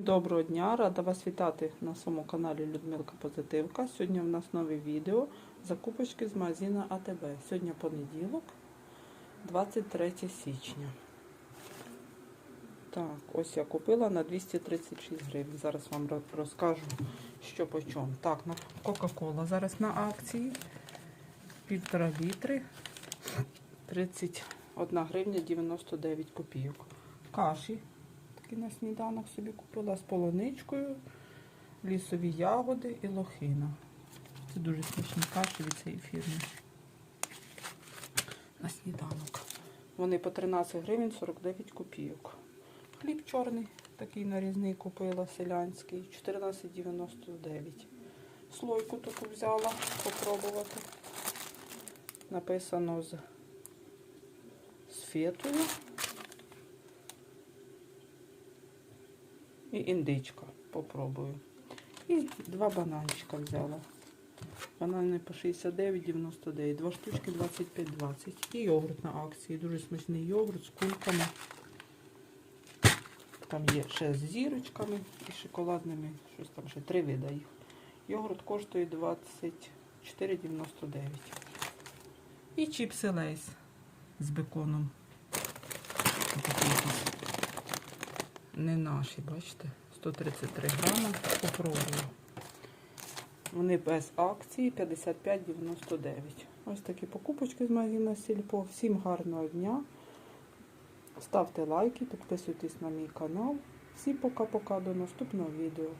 Доброго дня, рада вас вітати на своєму каналі Людмилка Позитивка. Сьогодні в нас нове відео закупочки з магазину АТБ. Сьогодні понеділок, 23 січня. Так, ось я купила на 236 гривень. Зараз вам розкажу, що по чому. Так, Кока-Кола зараз на акції. Півтора літри. 31 гривня 99 копійок. Каші такі на сніданок собі купила з полуничкою, лісові ягоди і лохина. Це дуже смачні каші від цієї фірми. На сніданок. Вони по 13 гривень 49 копійок. Хліб чорний, такий нарізний купила селянський, 14,99. Слойку таку взяла попробувати. Написано з, з фетою. І індичка попробую. І два бананчика взяла. Банани по 69,99, два штучки 25,20. І йогурт на акції. Дуже смачний йогурт з кульками. Там є ще з зірочками і шоколадними. Щось там ще три вида їх. Йогурт коштує 24,99. І чіпси лейс з беконом. Не наші, бачите, 133 грами. Попробую. Вони без акції 55,99. Ось такі покупочки з магазина Сільпо. Всім гарного дня. Ставте лайки, підписуйтесь на мій канал. Всім пока-пока до наступного відео.